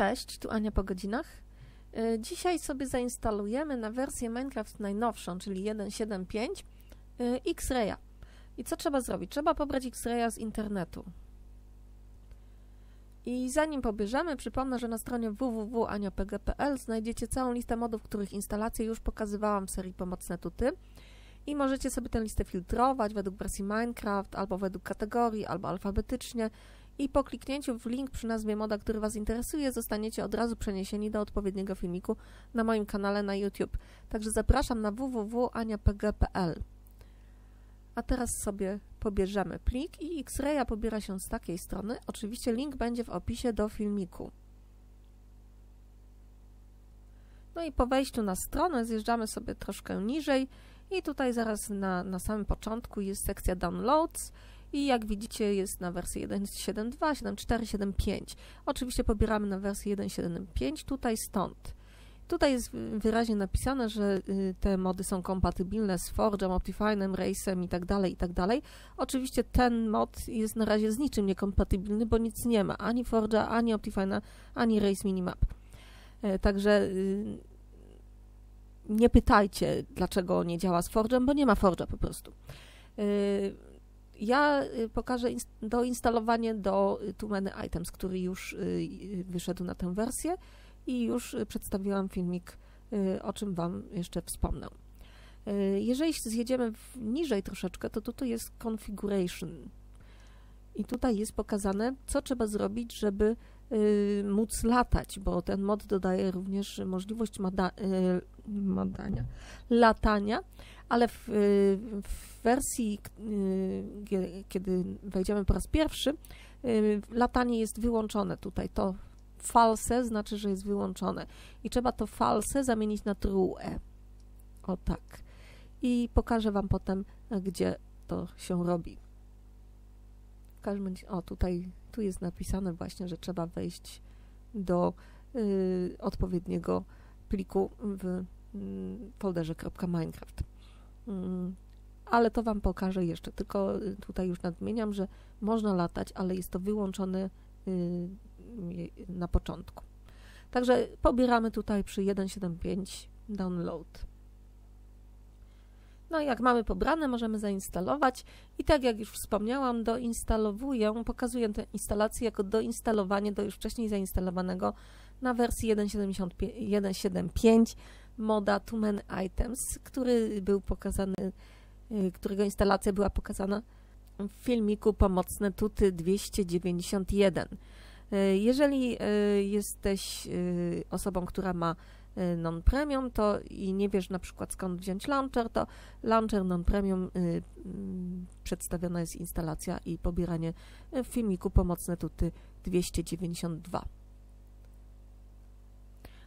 Cześć, tu Ania po godzinach. Y, Dzisiaj sobie zainstalujemy na wersję Minecraft najnowszą, czyli 1.7.5 y, X-Raya. I co trzeba zrobić? Trzeba pobrać X-Raya z internetu. I zanim pobierzemy, przypomnę, że na stronie www.aniapg.pl znajdziecie całą listę modów, których instalację już pokazywałam w serii Pomocne Tuty. I możecie sobie tę listę filtrować według wersji Minecraft, albo według kategorii, albo alfabetycznie. I po kliknięciu w link przy nazwie moda, który Was interesuje, zostaniecie od razu przeniesieni do odpowiedniego filmiku na moim kanale na YouTube. Także zapraszam na www.aniapg.pl. A teraz sobie pobierzemy plik i X-Raya pobiera się z takiej strony. Oczywiście link będzie w opisie do filmiku. No i po wejściu na stronę zjeżdżamy sobie troszkę niżej i tutaj zaraz na, na samym początku jest sekcja Downloads i jak widzicie jest na wersji 1.7.2, 7.4, 7.5. Oczywiście pobieramy na wersję 1.7.5 tutaj stąd. Tutaj jest wyraźnie napisane, że y, te mody są kompatybilne z Forge'em, Optifine'em, Race'em i tak dalej, i tak. Oczywiście ten mod jest na razie z niczym niekompatybilny, bo nic nie ma, ani Forge'a, ani Optifine'a, ani Race Minimap. E, także y, nie pytajcie, dlaczego nie działa z Forge'em, bo nie ma Forge'a po prostu. Y, ja pokażę doinstalowanie do Too Many Items, który już wyszedł na tę wersję i już przedstawiłam filmik, o czym Wam jeszcze wspomnę. Jeżeli zjedziemy niżej troszeczkę, to tutaj jest Configuration i tutaj jest pokazane, co trzeba zrobić, żeby móc latać, bo ten mod dodaje również możliwość mada, madania, latania, ale w, w wersji, kiedy wejdziemy po raz pierwszy, latanie jest wyłączone tutaj, to false znaczy, że jest wyłączone. I trzeba to false zamienić na true. O tak. I pokażę Wam potem, gdzie to się robi. W każdym o tutaj, tu jest napisane właśnie, że trzeba wejść do y, odpowiedniego pliku w y, folderze .minecraft. Y, ale to Wam pokażę jeszcze, tylko tutaj już nadmieniam, że można latać, ale jest to wyłączone y, na początku. Także pobieramy tutaj przy 1.7.5 download. No jak mamy pobrane, możemy zainstalować i tak jak już wspomniałam, doinstalowuję, pokazuję tę instalację jako doinstalowanie do już wcześniej zainstalowanego na wersji 1.7.5 moda Two Man Items, który był pokazany, y, którego instalacja była pokazana w filmiku Pomocne Tuty 291. E, jeżeli e, jesteś osobą, która ma non-premium, to i nie wiesz na przykład skąd wziąć launcher, to launcher non-premium mm, przedstawiona jest instalacja i pobieranie w filmiku Pomocne Tuty 292.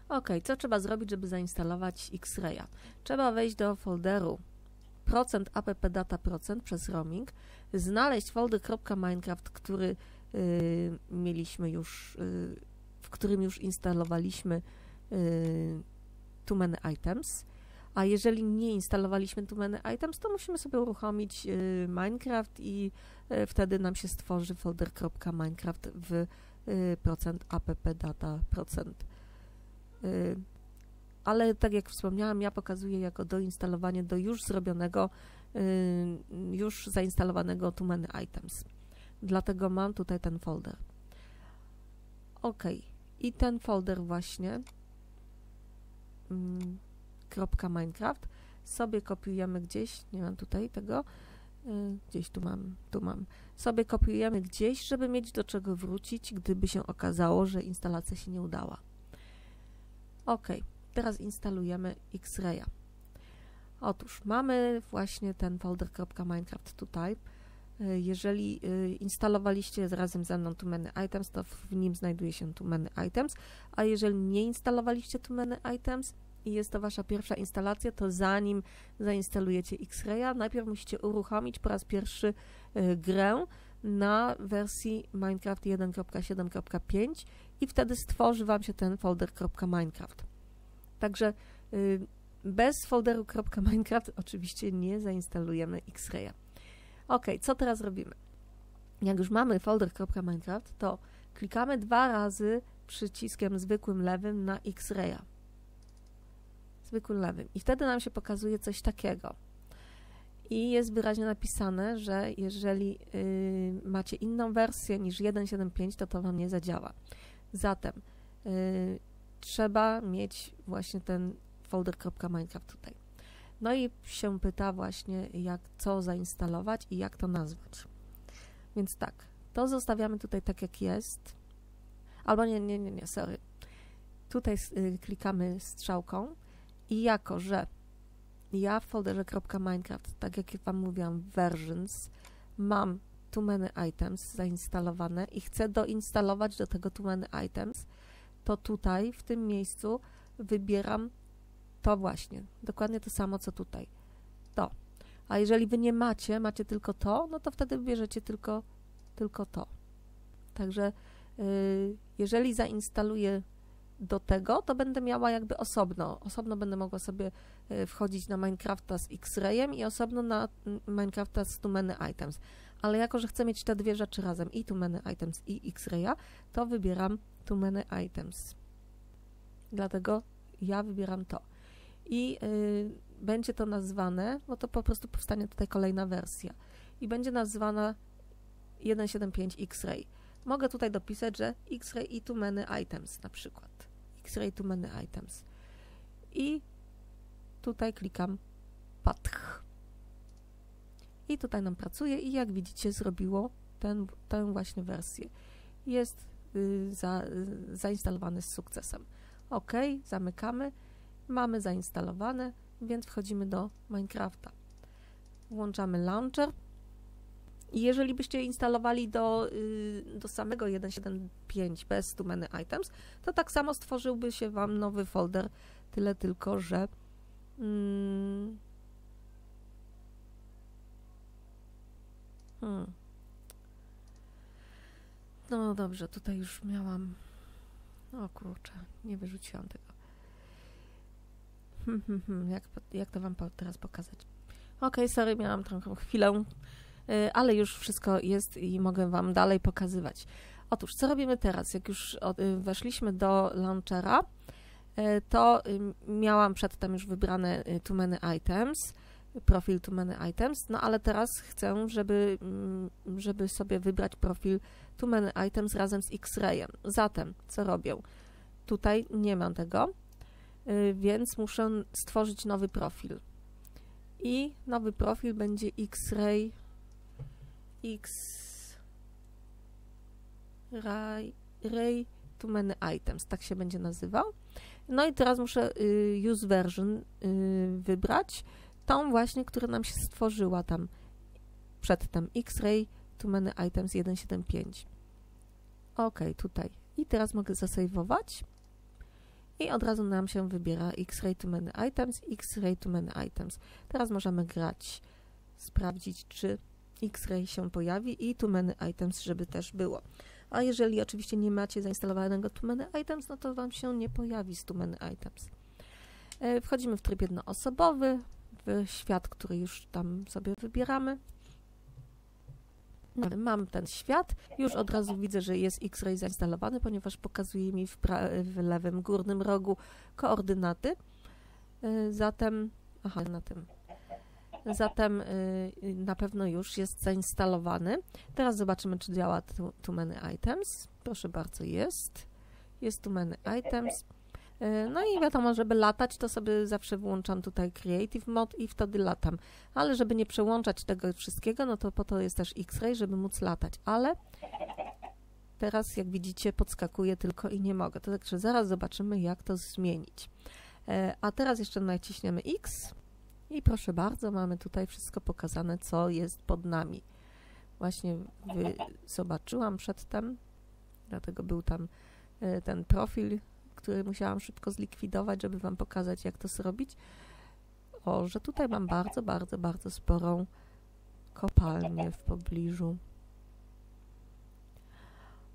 Ok, co trzeba zrobić, żeby zainstalować X-Raya? Trzeba wejść do folderu procent appdata procent przez roaming, znaleźć folder.minecraft, który Y, mieliśmy już, y, w którym już instalowaliśmy y, Too Many Items. A jeżeli nie instalowaliśmy Too Many Items, to musimy sobie uruchomić Minecraft i wtedy nam się stworzy folder.minecraft w procent appdata procent. Ale tak jak wspomniałam, ja pokazuję jako doinstalowanie do już zrobionego, już zainstalowanego Too Many Items. Dlatego mam tutaj ten folder. OK. I ten folder właśnie .minecraft sobie kopiujemy gdzieś, nie mam tutaj tego, y, gdzieś tu mam, tu mam, sobie kopiujemy gdzieś, żeby mieć do czego wrócić, gdyby się okazało, że instalacja się nie udała. OK, teraz instalujemy X-Raya. Otóż mamy właśnie ten folder.minecraft tutaj. E, jeżeli e, instalowaliście razem ze mną Too Many Items, to w nim znajduje się Too Many Items, a jeżeli nie instalowaliście Too Many Items i jest to Wasza pierwsza instalacja, to zanim zainstalujecie X-Raya, najpierw musicie uruchomić po raz pierwszy e, grę na wersji Minecraft 1.7.5 i wtedy stworzy Wam się ten folder .minecraft. Także bez folderu .minecraft oczywiście nie zainstalujemy X-Raya. Ok, co teraz robimy? Jak już mamy folder.minecraft, to klikamy dwa razy przyciskiem zwykłym lewym na X-raya. Zwykłym lewym. I wtedy nam się pokazuje coś takiego. I jest wyraźnie napisane, że jeżeli y, macie inną wersję niż 1.7.5, to to Wam nie zadziała. Zatem y, trzeba mieć właśnie ten folder.minecraft tutaj. No i się pyta właśnie, jak co zainstalować i jak to nazwać. Więc tak, to zostawiamy tutaj tak, jak jest. Albo nie, nie, nie, nie, sorry. Tutaj y, klikamy strzałką i jako, że ja w folderze .minecraft, tak jak Wam mówiłam, versions, mam too many items zainstalowane i chcę doinstalować do tego too many items, to tutaj, w tym miejscu wybieram to właśnie, dokładnie to samo, co tutaj. To. A jeżeli Wy nie macie, macie tylko to, no to wtedy wybierzecie tylko, tylko to. Także yy, jeżeli zainstaluję do tego, to będę miała jakby osobno. Osobno będę mogła sobie y, wchodzić na Minecrafta z X-Rayem i osobno na mm, Minecrafta z Tumeny Items. Ale jako, że chcę mieć te dwie rzeczy razem, i Tumeny Items, i X-Raya, to wybieram Tumeny Items. Dlatego ja wybieram to. I y, będzie to nazwane, bo to po prostu powstanie tutaj kolejna wersja. I będzie nazwana 1.7.5 X-Ray. Mogę tutaj dopisać, że X-Ray i too many items na przykład. X-Ray too many items. I tutaj klikam path. I tutaj nam pracuje i jak widzicie zrobiło ten, tę właśnie wersję. Jest y, za, y, zainstalowany z sukcesem. OK, zamykamy. Mamy zainstalowane, więc wchodzimy do Minecrafta. Włączamy launcher i jeżeli byście instalowali do, y, do samego 1.7.5 bez too many items, to tak samo stworzyłby się Wam nowy folder, tyle tylko, że mm, hmm. No dobrze, tutaj już miałam o kurczę, nie wyrzuciłam tego. Hmm, hmm, hmm, jak, jak to Wam teraz pokazać? Ok, sorry, miałam trochę chwilę Y, ale już wszystko jest i mogę Wam dalej pokazywać. Otóż, co robimy teraz? Jak już y, weszliśmy do launchera, y, to miałam przedtem już wybrane Too Many Items, profil Too Many Items, no ale teraz chcę, żeby, mm, żeby sobie wybrać profil Too Many Items razem z X-Rayem. Zatem, co robię? Tutaj nie mam tego, więc muszę stworzyć nowy profil. I nowy profil będzie X-Ray x ray, ray to many items, tak się będzie nazywał. No i teraz muszę y, use version y, wybrać, tą właśnie, która nam się stworzyła tam przedtem, x-ray to many items 175. Ok, tutaj. I teraz mogę zasejwować i od razu nam się wybiera x-ray to many items, x-ray to many items. Teraz możemy grać, sprawdzić, czy X-Ray się pojawi i Too Many Items, żeby też było. A jeżeli oczywiście nie macie zainstalowanego Too Many Items, no to Wam się nie pojawi z Too Many Items. E, wchodzimy w tryb jednoosobowy, w świat, który już tam sobie wybieramy. No, mam ten świat, już od razu widzę, że jest X-Ray zainstalowany, ponieważ pokazuje mi w, w lewym górnym rogu koordynaty. E, zatem, aha, na tym zatem y, na pewno już jest zainstalowany. Teraz zobaczymy, czy działa Too Many Items. Proszę bardzo, jest. Jest Too Many Items. Y, no i wiadomo, żeby latać, to sobie zawsze włączam tutaj Creative Mode i wtedy latam. Ale żeby nie przełączać tego wszystkiego, no to po to jest też X-Ray, żeby móc latać. Ale teraz, jak widzicie, podskakuje tylko i nie mogę. To także zaraz zobaczymy, jak to zmienić. Y, a teraz jeszcze naciśniemy X i proszę bardzo, mamy tutaj wszystko pokazane, co jest pod nami. Właśnie zobaczyłam przedtem, dlatego był tam e, ten profil, który musiałam szybko zlikwidować, żeby Wam pokazać, jak to zrobić. O, że tutaj mam bardzo, bardzo, bardzo sporą kopalnię w pobliżu.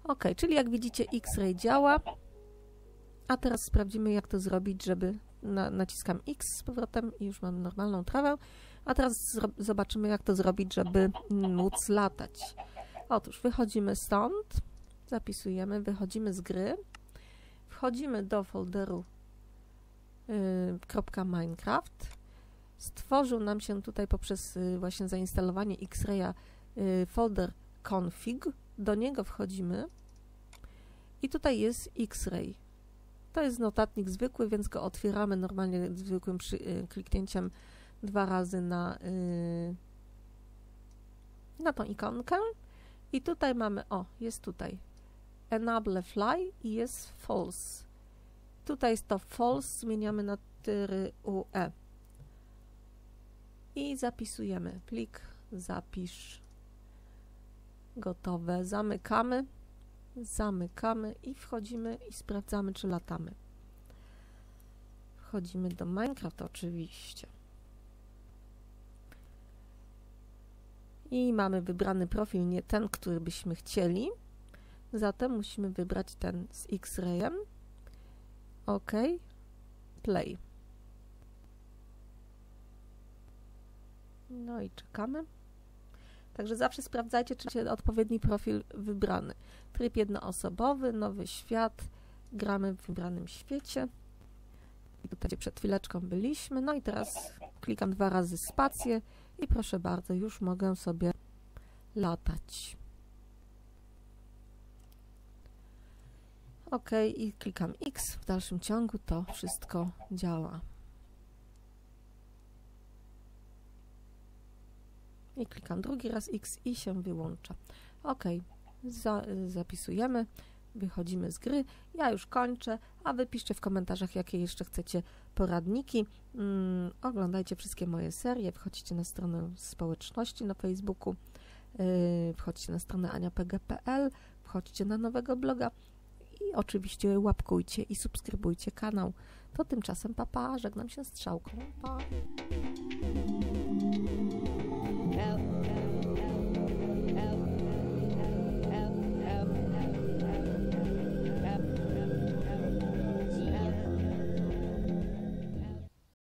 Ok, czyli jak widzicie X-Ray działa. A teraz sprawdzimy, jak to zrobić, żeby na, naciskam X z powrotem i już mam normalną trawę. A teraz zobaczymy, jak to zrobić, żeby móc latać. Otóż wychodzimy stąd, zapisujemy, wychodzimy z gry wchodzimy do folderu yy, .minecraft. Stworzył nam się tutaj poprzez yy, właśnie zainstalowanie X-Raya yy, folder config. Do niego wchodzimy i tutaj jest X-Ray. To jest notatnik zwykły, więc go otwieramy normalnie zwykłym przy, y, kliknięciem dwa razy na, y, na tą ikonkę. I tutaj mamy, o, jest tutaj enable fly i jest false. Tutaj jest to false, zmieniamy na tyry UE. I zapisujemy plik, zapisz, gotowe, zamykamy zamykamy i wchodzimy i sprawdzamy, czy latamy. Wchodzimy do Minecraft oczywiście. I mamy wybrany profil, nie ten, który byśmy chcieli. Zatem musimy wybrać ten z X-rayem. OK. Play. No i czekamy. Także zawsze sprawdzajcie, czy macie odpowiedni profil wybrany. Tryb jednoosobowy, nowy świat, gramy w wybranym świecie. I tutaj przed chwileczką byliśmy. No i teraz klikam dwa razy spację i proszę bardzo, już mogę sobie latać. OK i klikam X. W dalszym ciągu to wszystko działa. i klikam drugi raz X i się wyłącza. OK, Za, zapisujemy, wychodzimy z gry. Ja już kończę, a wy piszcie w komentarzach, jakie jeszcze chcecie poradniki. Mm, oglądajcie wszystkie moje serie, wchodźcie na stronę społeczności na Facebooku, yy, wchodźcie na stronę aniapg.pl, wchodźcie na nowego bloga i oczywiście łapkujcie i subskrybujcie kanał. To tymczasem papa, żegnam się strzałką. Pa.